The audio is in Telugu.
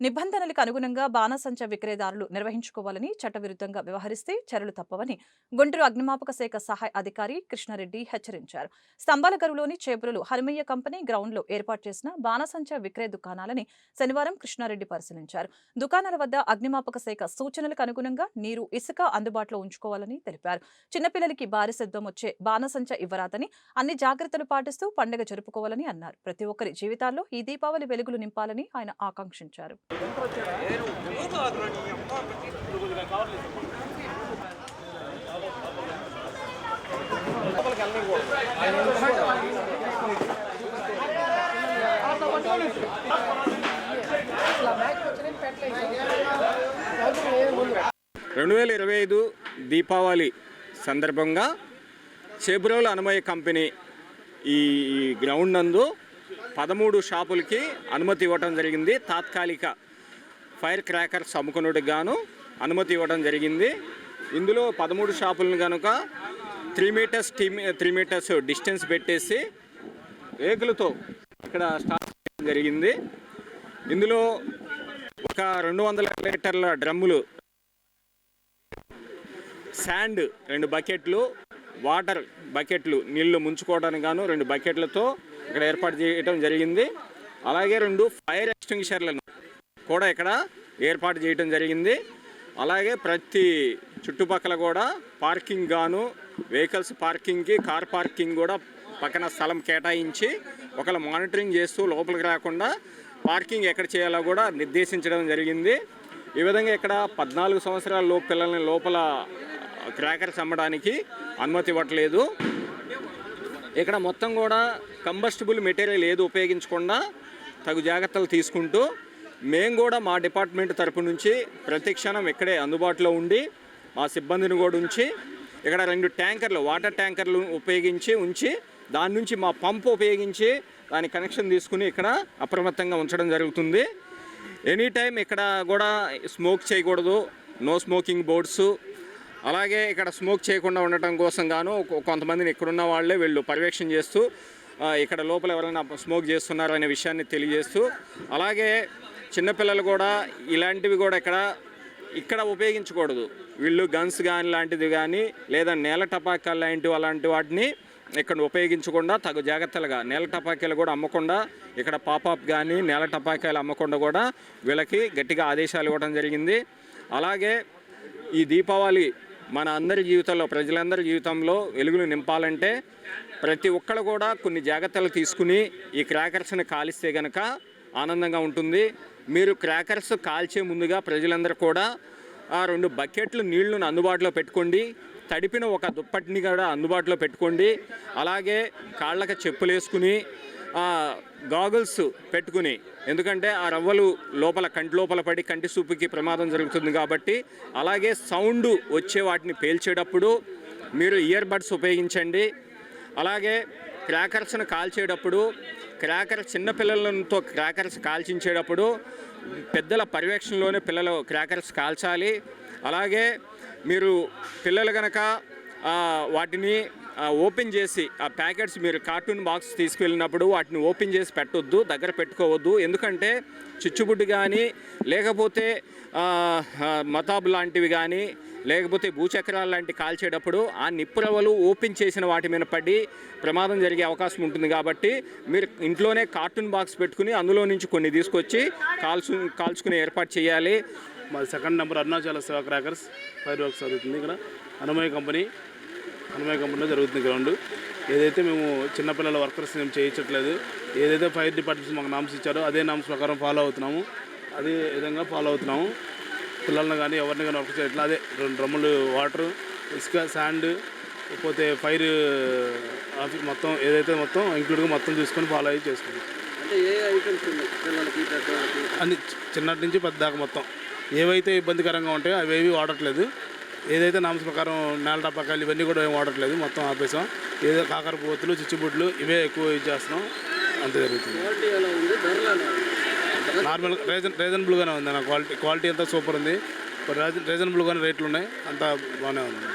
నిబంధనలకు అనుగుణంగా బాణసంచ విక్రయదారులు నిర్వహించుకోవాలని చట్టవిరుద్ధంగా వ్యవహరిస్తే చర్యలు తప్పవని గుంటూరు అగ్నిమాపక శాఖ సహాయ అధికారి కృష్ణారెడ్డి హెచ్చరించారు. స్తంభాలగరులోని చేపురులు హనుమయ్య కంపెనీ గ్రౌండ్లో ఏర్పాటు చేసిన బాణసంచ విక్రయ దుకాణాలని శనివారం కృష్ణారెడ్డి పరిశీలించారు. దుకాణాల వద్ద అగ్నిమాపక శాఖ సూచనలకు అనుగుణంగా నీరు ఇసుక అందుబాటులో ఉంచుకోవాలని తెలిపారు. చిన్నపిల్లలకి భారీ సిద్ధం వచ్చే బాణసంచ ఇవ్వరాదని అన్ని జాగ్రత్తలు పాటిస్తూ పండుగ జరుపుకోవాలని అన్నారు. ప్రతి ఒక్కరి జీవితాల్లో ఈ దీపావళి వెలుగులు నింపాలని ఆయన ఆకాంక్షించారు. రెండు వేల ఇరవై ఐదు దీపావళి సందర్భంగా చెబ్రోల్ అనుమయ కంపెనీ ఈ గ్రౌండ్ నందు పదమూడు షాపులకి అనుమతి ఇవ్వడం జరిగింది. తాత్కాలిక ఫైర్ క్రాకర్స్ అమ్ముకున్నట్టుకు గాను అనుమతి ఇవ్వడం జరిగింది. ఇందులో పదమూడు షాపులను కనుక three meters T three meters distance పెట్టేసి రేకులతో ఇక్కడ స్టార్ట్ చేయడం జరిగింది. ఇందులో ఒక రెండు వందల లీటర్ల డ్రమ్ములు శాండ్ రెండు బకెట్లు వాటర్ బకెట్లు నీళ్ళు ముంచుకోవడానికి గాను రెండు బకెట్లతో ఇక్కడ ఏర్పాటు చేయడం జరిగింది. అలాగే రెండు ఫైర్ ఎక్స్టింగ్షర్లను కూడా ఇక్కడ ఏర్పాటు చేయడం జరిగింది. అలాగే ప్రతి చుట్టుపక్కల కూడా పార్కింగ్ గాను వెహికల్స్ పార్కింగ్కి కార్ పార్కింగ్ కూడా పక్కన స్థలం కేటాయించి ఒకళ్ళు మానిటరింగ్ చేస్తూ లోపలికి రాకుండా పార్కింగ్ ఎక్కడ చేయాలో కూడా నిర్దేశించడం జరిగింది. ఈ విధంగా ఇక్కడ పద్నాలుగు సంవత్సరాల లోపు పిల్లల్ని లోపల క్రాకర్స్ అమ్మడానికి అనుమతి ఇవ్వట్లేదు. ఇక్కడ మొత్తం కూడా కంబస్టిబుల్ మెటీరియల్ ఏది ఉపయోగించకుండా తగు జాగ్రత్తలు తీసుకుంటూ మేము కూడా మా డిపార్ట్మెంట్ తరపు నుంచి ప్రతి క్షణం ఇక్కడే అందుబాటులో ఉండి మా సిబ్బందిని కూడా ఉంచి ఇక్కడ రెండు ట్యాంకర్లు వాటర్ ట్యాంకర్లు ఉపయోగించి ఉంచి దాని నుంచి మా పంపు ఉపయోగించి దాని కనెక్షన్ తీసుకుని ఇక్కడ అప్రమత్తంగా ఉంచడం జరుగుతుంది. ఎనీ టైం ఇక్కడ కూడా స్మోక్ చేయకూడదు. నో స్మోకింగ్ బోర్డ్స్ అలాగే ఇక్కడ స్మోక్ చేయకుండా ఉండటం కోసం గాను కొంతమందిని ఇక్కడున్న వాళ్ళే వీళ్ళు పర్యవేక్షణ చేస్తూ ఇక్కడ లోపల ఎవరైనా స్మోక్ చేస్తున్నారు అనే విషయాన్ని తెలియజేస్తూ అలాగే చిన్నపిల్లలు కూడా ఇలాంటివి కూడా ఇక్కడ ఇక్కడ ఉపయోగించకూడదు. వీళ్ళు గన్స్ కానీ లాంటిది కానీ లేదా నేల టపాకాలు లాంటివి అలాంటి వాటిని ఇక్కడ ఉపయోగించకుండా తగు జాగ్రత్తలుగా నేల టపాకాయలు కూడా అమ్మకుండా ఇక్కడ పాపాప్ కానీ నేల టపాకాయలు అమ్మకుండా కూడా వీళ్ళకి గట్టిగా ఆదేశాలు ఇవ్వడం జరిగింది. అలాగే ఈ దీపావళి మన అందరి జీవితంలో ప్రజలందరి జీవితంలో వెలుగులు నింపాలంటే ప్రతి ఒక్కరు కూడా కొన్ని జాగ్రత్తలు తీసుకుని ఈ క్రాకర్స్ని కాలిస్తే గనక ఆనందంగా ఉంటుంది. మీరు క్రాకర్స్ కాల్చే ముందుగా ప్రజలందరూ కూడా ఆ రెండు బకెట్లు నీళ్ళను అందుబాటులో పెట్టుకోండి. తడిపిన ఒక దుప్పటిని కూడా అందుబాటులో పెట్టుకోండి. అలాగే కాళ్ళకి చెప్పులు వేసుకుని గాగుల్స్ పెట్టుకుని. ఎందుకంటే ఆ రవ్వలు లోపల కంటి లోపల పడి కంటి సూపుకి ప్రమాదం జరుగుతుంది కాబట్టి అలాగే సౌండ్ వచ్చే వాటిని పేల్చేటప్పుడు మీరు ఇయర్ బడ్స్ ఉపయోగించండి. అలాగే క్రాకర్స్ను కాల్చేటప్పుడు క్రాకర్ చిన్నపిల్లలతో క్రాకర్స్ కాల్చించేటప్పుడు పెద్దల పర్యవేక్షణలోనే పిల్లలు క్రాకర్స్ కాల్చాలి. అలాగే మీరు పిల్లలు కనుక వాటిని ఓపెన్ చేసి ఆ ప్యాకెట్స్ మీరు కార్టూన్ బాక్స్ తీసుకువెళ్ళినప్పుడు వాటిని ఓపెన్ చేసి పెట్టొద్దు దగ్గర పెట్టుకోవద్దు. ఎందుకంటే చిచ్చుబుడ్డు కానీ లేకపోతే మతాబ్ మతాబు లాంటివి కానీ లేకపోతే భూచక్రాలు లాంటి కాల్చేటప్పుడు ఆ నిప్పురవలు ఓపెన్ చేసిన వాటి మీద పడి ప్రమాదం జరిగే అవకాశం ఉంటుంది కాబట్టి మీరు ఇంట్లోనే కార్టూన్ బాక్స్ పెట్టుకుని అందులో నుంచి కొన్ని తీసుకొచ్చి కాల్చు కాల్చుకునే ఏర్పాటు చేయాలి. మాది సెకండ్ నెంబర్ అరుణాచల సేవ క్రాకర్స్ ఫైర్ వర్క్స్ జరుగుతుంది ఇక్కడ. హనుమయ్య కంపెనీ. హనుమయ్య కంపెనీలో జరుగుతుంది గ్రౌండ్. ఏదైతే మేము చిన్నపిల్లల వర్కర్స్ మేము చేయించట్లేదు ఏదైతే ఫైర్ డిపార్ట్మెంట్స్ మాకు నామ్స్ ఇచ్చారో అదే నామ్స్ ప్రకారం ఫాలో అవుతున్నాము. అదే విధంగా ఫాలో అవుతున్నాము. పిల్లల్ని కానీ ఎవరిని కానీ వర్క్ చేయట్లేదు అదే రెండు డ్రమ్ములు వాటర్ ఇసుక శాండ్ లేకపోతే ఫైర్ ఆఫీస్ మొత్తం ఏదైతే మొత్తం ఇంక్లూడ్గా మొత్తం తీసుకొని ఫాలో అయ్యి చేసుకుంటాం. అన్ని చిన్నటి నుంచి పెద్ద దాకా మొత్తం. ఏవైతే ఇబ్బందికరంగా ఉంటాయో అవి ఏవి వాడట్లేదు. ఏదైతే నామస్ ప్రకారం నేల టపాకాయలు ఇవన్నీ కూడా ఏం వాడట్లేదు. మొత్తం ఆపేసాం. ఏదో కాకర పోతులు చిచ్చుబుడ్లు ఇవే ఎక్కువ యూజ్ చేస్తున్నాం. అంతే జరుగుతుంది? నార్మల్ రీజన్ రీజనబుల్గానే ఉంది నా క్వాలిటీ క్వాలిటీ అంతా సూపర్ ఉంది. రీజన్ రీజనబుల్గానే రేట్లు ఉన్నాయి. అంతా బాగానే ఉంది.